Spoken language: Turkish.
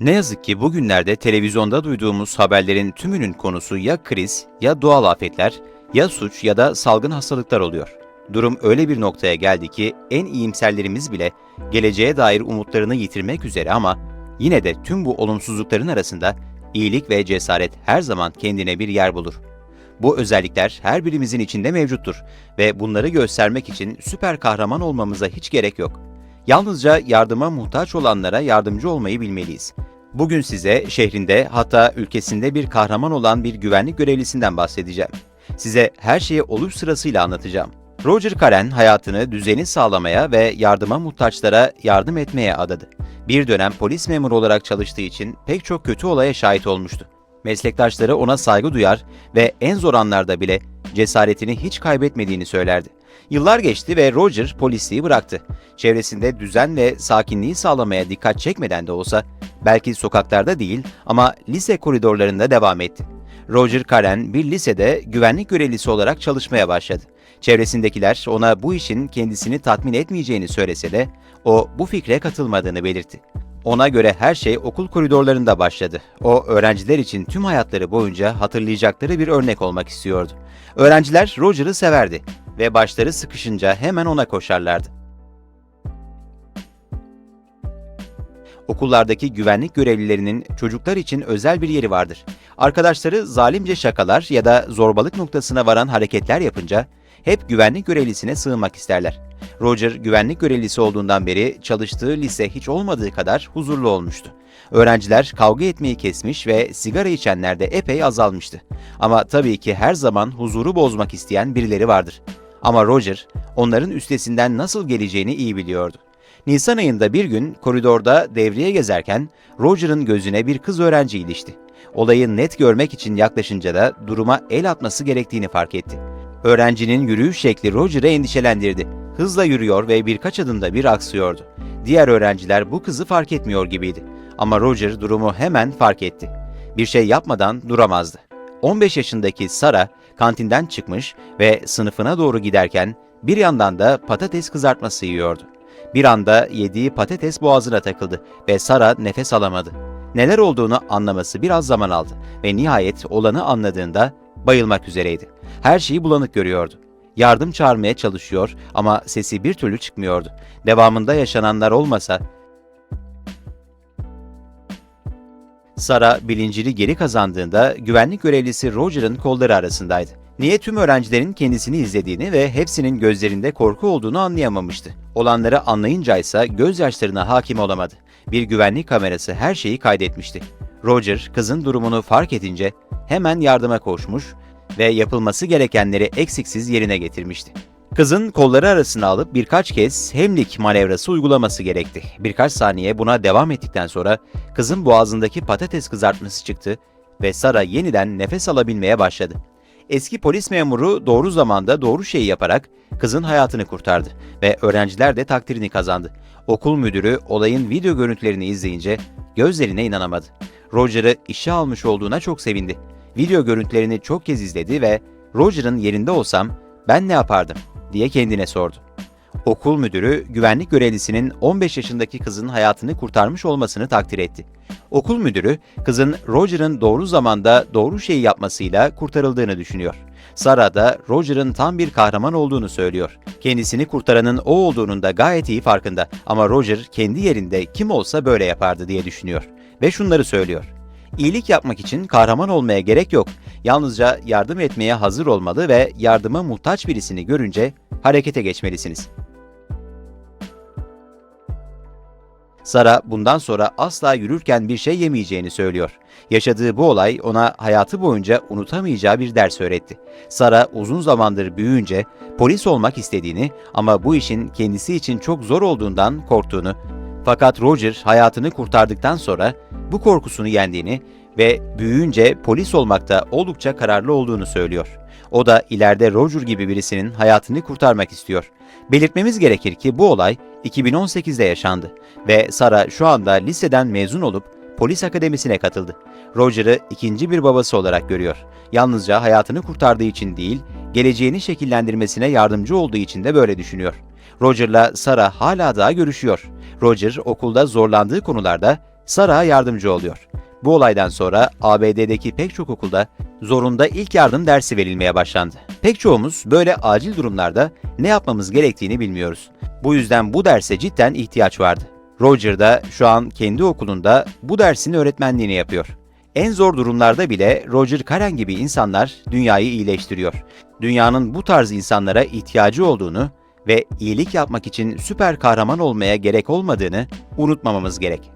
Ne yazık ki bugünlerde televizyonda duyduğumuz haberlerin tümünün konusu ya kriz, ya doğal afetler, ya suç ya da salgın hastalıklar oluyor. Durum öyle bir noktaya geldi ki en iyimserlerimiz bile geleceğe dair umutlarını yitirmek üzere ama yine de tüm bu olumsuzlukların arasında iyilik ve cesaret her zaman kendine bir yer bulur. Bu özellikler her birimizin içinde mevcuttur ve bunları göstermek için süper kahraman olmamıza hiç gerek yok. Yalnızca yardıma muhtaç olanlara yardımcı olmayı bilmeliyiz. Bugün size şehrinde hatta ülkesinde bir kahraman olan bir güvenlik görevlisinden bahsedeceğim. Size her şeyi oluş sırasıyla anlatacağım. Roger Karen hayatını düzeni sağlamaya ve yardıma muhtaçlara yardım etmeye adadı. Bir dönem polis memuru olarak çalıştığı için pek çok kötü olaya şahit olmuştu. Meslektaşları ona saygı duyar ve en zor anlarda bile cesaretini hiç kaybetmediğini söylerdi. Yıllar geçti ve Roger polisliği bıraktı. Çevresinde düzen ve sakinliği sağlamaya dikkat çekmeden de olsa belki sokaklarda değil ama lise koridorlarında devam etti. Roger Karen bir lisede güvenlik görevlisi olarak çalışmaya başladı. Çevresindekiler ona bu işin kendisini tatmin etmeyeceğini söylese de o bu fikre katılmadığını belirtti. Ona göre her şey okul koridorlarında başladı. O öğrenciler için tüm hayatları boyunca hatırlayacakları bir örnek olmak istiyordu. Öğrenciler Roger'ı severdi ve başları sıkışınca hemen ona koşarlardı. Okullardaki güvenlik görevlilerinin çocuklar için özel bir yeri vardır. Arkadaşları zalimce şakalar ya da zorbalık noktasına varan hareketler yapınca hep güvenlik görevlisine sığınmak isterler. Roger güvenlik görevlisi olduğundan beri çalıştığı lise hiç olmadığı kadar huzurlu olmuştu. Öğrenciler kavga etmeyi kesmiş ve sigara içenler de epey azalmıştı. Ama tabii ki her zaman huzuru bozmak isteyen birileri vardır. Ama Roger onların üstesinden nasıl geleceğini iyi biliyordu. Nisan ayında bir gün koridorda devriye gezerken Roger'ın gözüne bir kız öğrenci ilişti. Olayı net görmek için yaklaşınca da duruma el atması gerektiğini fark etti. Öğrencinin yürüyüş şekli Roger'ı endişelendirdi. Hızla yürüyor ve birkaç adımda bir aksıyordu. Diğer öğrenciler bu kızı fark etmiyor gibiydi. Ama Roger durumu hemen fark etti. Bir şey yapmadan duramazdı. 15 yaşındaki Sara kantinden çıkmış ve sınıfına doğru giderken bir yandan da patates kızartması yiyordu. Bir anda yediği patates boğazına takıldı ve Sara nefes alamadı. Neler olduğunu anlaması biraz zaman aldı ve nihayet olanı anladığında bayılmak üzereydi. Her şeyi bulanık görüyordu. Yardım çağırmaya çalışıyor ama sesi bir türlü çıkmıyordu. Devamında yaşananlar olmasa Sara bilincini geri kazandığında güvenlik görevlisi Roger'ın kolları arasındaydı. Niye tüm öğrencilerin kendisini izlediğini ve hepsinin gözlerinde korku olduğunu anlayamamıştı. Olanları anlayınca ise gözyaşlarına hakim olamadı. Bir güvenlik kamerası her şeyi kaydetmişti. Roger kızın durumunu fark edince hemen yardıma koşmuş ve yapılması gerekenleri eksiksiz yerine getirmişti. Kızın kolları arasına alıp birkaç kez hemlik manevrası uygulaması gerekti. Birkaç saniye buna devam ettikten sonra kızın boğazındaki patates kızartması çıktı ve Sara yeniden nefes alabilmeye başladı. Eski polis memuru doğru zamanda doğru şeyi yaparak kızın hayatını kurtardı ve öğrenciler de takdirini kazandı. Okul müdürü olayın video görüntülerini izleyince gözlerine inanamadı. Roger'ı işe almış olduğuna çok sevindi. Video görüntülerini çok kez izledi ve Roger'ın yerinde olsam ben ne yapardım diye kendine sordu. Okul müdürü güvenlik görevlisinin 15 yaşındaki kızın hayatını kurtarmış olmasını takdir etti. Okul müdürü kızın Roger'ın doğru zamanda doğru şeyi yapmasıyla kurtarıldığını düşünüyor. Sara da Roger'ın tam bir kahraman olduğunu söylüyor. Kendisini kurtaranın o olduğunun da gayet iyi farkında ama Roger kendi yerinde kim olsa böyle yapardı diye düşünüyor. Ve şunları söylüyor. İyilik yapmak için kahraman olmaya gerek yok. Yalnızca yardım etmeye hazır olmalı ve yardıma muhtaç birisini görünce harekete geçmelisiniz. Sara bundan sonra asla yürürken bir şey yemeyeceğini söylüyor. Yaşadığı bu olay ona hayatı boyunca unutamayacağı bir ders öğretti. Sara uzun zamandır büyüyünce polis olmak istediğini ama bu işin kendisi için çok zor olduğundan korktuğunu fakat Roger hayatını kurtardıktan sonra bu korkusunu yendiğini ve büyüyünce polis olmakta oldukça kararlı olduğunu söylüyor. O da ileride Roger gibi birisinin hayatını kurtarmak istiyor. Belirtmemiz gerekir ki bu olay 2018'de yaşandı ve Sara şu anda liseden mezun olup polis akademisine katıldı. Roger'ı ikinci bir babası olarak görüyor. Yalnızca hayatını kurtardığı için değil, geleceğini şekillendirmesine yardımcı olduğu için de böyle düşünüyor. Roger'la Sara hala daha görüşüyor. Roger okulda zorlandığı konularda Sarah'a yardımcı oluyor. Bu olaydan sonra ABD'deki pek çok okulda zorunda ilk yardım dersi verilmeye başlandı. Pek çoğumuz böyle acil durumlarda ne yapmamız gerektiğini bilmiyoruz. Bu yüzden bu derse cidden ihtiyaç vardı. Roger da şu an kendi okulunda bu dersin öğretmenliğini yapıyor. En zor durumlarda bile Roger Karen gibi insanlar dünyayı iyileştiriyor. Dünyanın bu tarz insanlara ihtiyacı olduğunu ve iyilik yapmak için süper kahraman olmaya gerek olmadığını unutmamamız gerek.